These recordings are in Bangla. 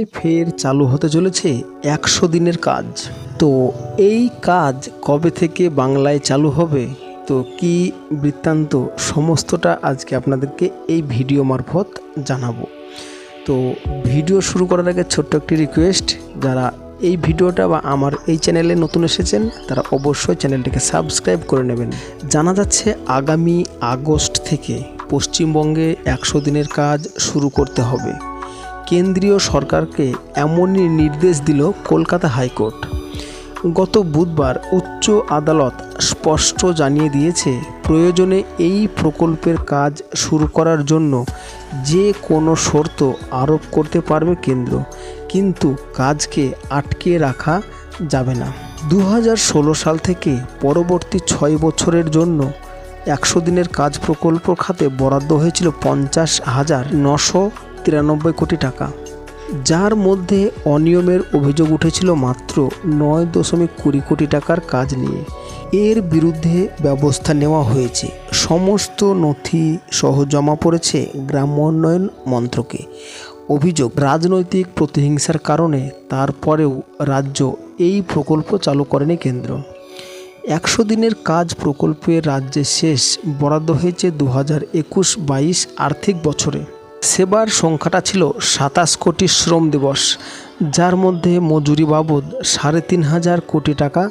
ফের চালু হতে চলেছে একশো দিনের কাজ। তো এই কাজ কবে থেকে বাংলায় চালু হবে? তো কি বৃত্তান্ত? সমস্তটা আজকে আপনাদেরকে এই ভিডিও মারফত জানাব। তো ভিডিও শুরু করার আগে ছোট্ট একটি রিকোয়েস্ট যারা এই ভিডিওটা বা আমার এই চ্যানেলে নতুন এসেছেন, তারা অবশ্যই চ্যানেলটিকে সাবস্ক্রাইব করে নেবেন। জানা যাচ্ছে আগামী আগস্ট থেকে পশ্চিমবঙ্গে একশো দিনের কাজ শুরু করতে হবে। কেন্দ্রীয় সরকারকে এমনই নির্দেশ দিল কলকাতা হাইকোর্ট। গত বুধবার উচ্চ আদালত স্পষ্ট জানিয়ে দিয়েছে, প্রয়োজনে এই প্রকল্পের কাজ শুরু করার জন্য যে কোনো শর্ত আরোপ করতে পারবে কেন্দ্র, কিন্তু কাজকে আটকে রাখা যাবে না। দু হাজার ষোলো সাল থেকে পরবর্তী ছয় বছরের জন্য একশো দিনের কাজ প্রকল্প খাতে বরাদ্দ হয়েছিল পঞ্চাশ হাজার নশো তিরানব্বই কোটি টাকা, যার মধ্যে অনিয়মের অভিযোগ উঠেছিল মাত্র নয় দশমিক কুড়ি কোটি টাকার কাজ নিয়ে। এর বিরুদ্ধে ব্যবস্থা নেওয়া হয়েছে। সমস্ত নথি সহ জমা পড়েছে গ্রাম্য উন্নয়ন মন্ত্রকে। অভিযোগ, রাজনৈতিক প্রতিহিংসার কারণে তারপরেও রাজ্য এই প্রকল্প চালু করেনি কেন্দ্র। একশো দিনের কাজ প্রকল্পে রাজ্যে শেষ বরাদ্দ হয়েছে দু হাজার একুশ বাইশ আর্থিক বছরে। সেবার সংখ্যাটা ছিল সাতাশ কোটি শ্রম দিবস, যার মধ্যে মজুরি বাবদ সাড়ে তিন হাজার কোটি টাকা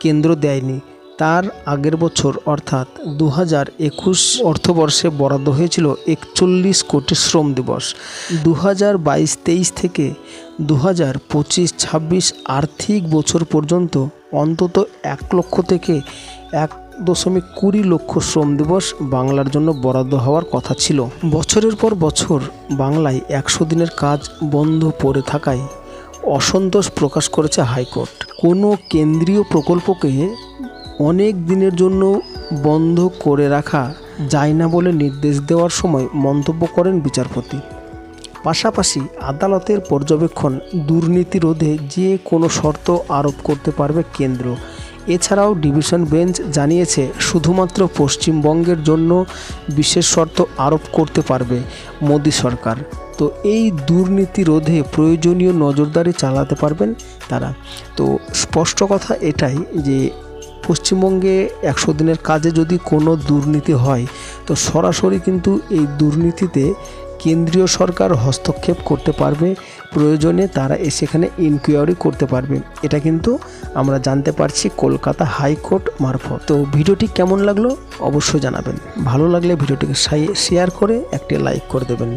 কেন্দ্র দেয়নি। তার আগের বছর, অর্থাৎ দু হাজার একুশ অর্থবর্ষে বরাদ্দ হয়েছিল একচল্লিশ কোটি শ্রম দিবস। দু হাজার বাইশ তেইশ থেকে দু হাজার পঁচিশ ছাব্বিশ আর্থিক বছর পর্যন্ত অন্তত এক লক্ষ থেকে এক দশমিক কুড়ি লক্ষ শ্রম দিবস বাংলার জন্য বরাদ্দ হওয়ার কথা ছিল। বছরের পর বছর বাংলায় একশো দিনের কাজ বন্ধ পড়ে থাকায় অসন্তোষ প্রকাশ করেছে হাইকোর্ট। কোনো কেন্দ্রীয় প্রকল্পকে অনেক দিনের জন্য বন্ধ করে রাখা যায় না বলে নির্দেশ দেওয়ার সময় মন্তব্য করেন বিচারপতি। পাশাপাশি আদালতের পর্যবেক্ষণ দুর্নীতি রোধে যে কোনো শর্ত আরোপ করতে পারবে কেন্দ্র। এছাড়াও ডিভিশন বেঞ্চ জানিয়েছে শুধুমাত্র পশ্চিমবঙ্গের জন্য বিশেষ শর্ত আরোপ করতে পারবে মোদী সরকার। তো এই দুর্নীতি রোধে প্রয়োজনীয় নজরদারি চালাতে পারবেন তারা। তো স্পষ্ট কথা এটাই যে পশ্চিমবঙ্গে একশো দিনের কাজে যদি কোনো দুর্নীতি হয়, তো সরাসরি কিন্তু এই দুর্নীতিতে কেন্দ্রীয় সরকার হস্তক্ষেপ করতে পারবে, প্রয়োজনে তারা সেখানে ইনকোয়ারি করতে পারবে। এটা কিন্তু আমরা জানতে পারছি কলকাতা হাইকোর্ট মারফত। তো ভিডিওটি কেমন লাগল অবশ্যই জানাবেন। ভালো লাগলে ভিডিওটিকে শেয়ার করে একটি লাইক করে দেবেন।